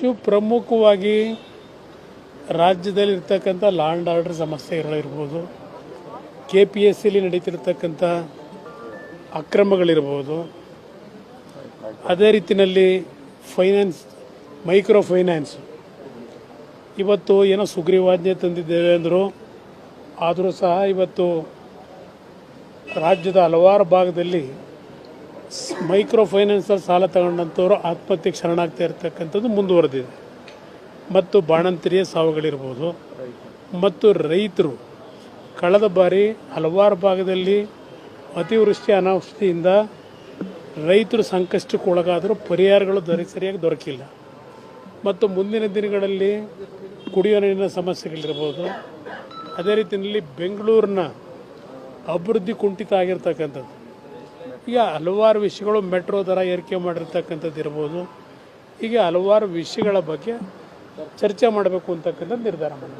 Issue ಪ್ರಮುಖವಾಗಿ ರಾಜ್ಯದಲ್ಲಿ ಇರ್ತಕ್ಕಂಥ ಲಾ ಆ್ಯಂಡ್ ಆರ್ಡರ್ ಸಮಸ್ಯೆಗಳಿರ್ಬೋದು ಕೆ ಪಿ ಎಸ್ ಸಿಲಿ ನಡೀತಿರ್ತಕ್ಕಂಥ ಅಕ್ರಮಗಳಿರ್ಬೋದು. ಅದೇ ರೀತಿಯಲ್ಲಿ ಫೈನಾನ್ಸ್ ಮೈಕ್ರೋ ಫೈನಾನ್ಸ್ ಇವತ್ತು ಏನೋ ಸುಗ್ರೀವಾಜ್ಞೆ ತಂದಿದ್ದೇವೆ ಅಂದರು, ಆದರೂ ಸಹ ಇವತ್ತು ರಾಜ್ಯದ ಹಲವಾರು ಭಾಗದಲ್ಲಿ ಮೈಕ್ರೋ ಫೈನಾನ್ಸಲ್ಲಿ ಸಾಲ ತಗೊಂಡಂಥವ್ರು ಆತ್ಮಹತ್ಯೆಗೆ ಶರಣಾಗ್ತಾ ಇರ್ತಕ್ಕಂಥದ್ದು ಮುಂದುವರೆದಿದೆ. ಮತ್ತು ಬಾಣಂತಿರಿಯ ಸಾವುಗಳಿರ್ಬೋದು. ಮತ್ತು ರೈತರು ಕಳೆದ ಬಾರಿ ಹಲವಾರು ಭಾಗದಲ್ಲಿ ಅತಿವೃಷ್ಟಿ ಅನಾವೃಷ್ಟಿಯಿಂದ ರೈತರು ಸಂಕಷ್ಟಕ್ಕೆ ಒಳಗಾದರೂ ಪರಿಹಾರಗಳು ದೊರೆ ಸರಿಯಾಗಿ ದೊರಕಿಲ್ಲ. ಮತ್ತು ಮುಂದಿನ ದಿನಗಳಲ್ಲಿ ಕುಡಿಯುವ ನೀರಿನ ಸಮಸ್ಯೆಗಳಿರ್ಬೋದು. ಅದೇ ರೀತಿಯಲ್ಲಿ ಬೆಂಗಳೂರಿನ ಅಭಿವೃದ್ಧಿ ಕುಂಠಿತ ಆಗಿರ್ತಕ್ಕಂಥದ್ದು. ಈಗ ಹಲವಾರು ವಿಷಯಗಳು ಮೆಟ್ರೋ ದರ ಏರಿಕೆ ಮಾಡಿರ್ತಕ್ಕಂಥದ್ದು ಇರ್ಬೋದು. ಹೀಗೆ ಹಲವಾರು ವಿಷಯಗಳ ಬಗ್ಗೆ ಚರ್ಚೆ ಮಾಡಬೇಕು ಅಂತಕ್ಕಂಥ ನಿರ್ಧಾರ ಮಾಡಿದೆ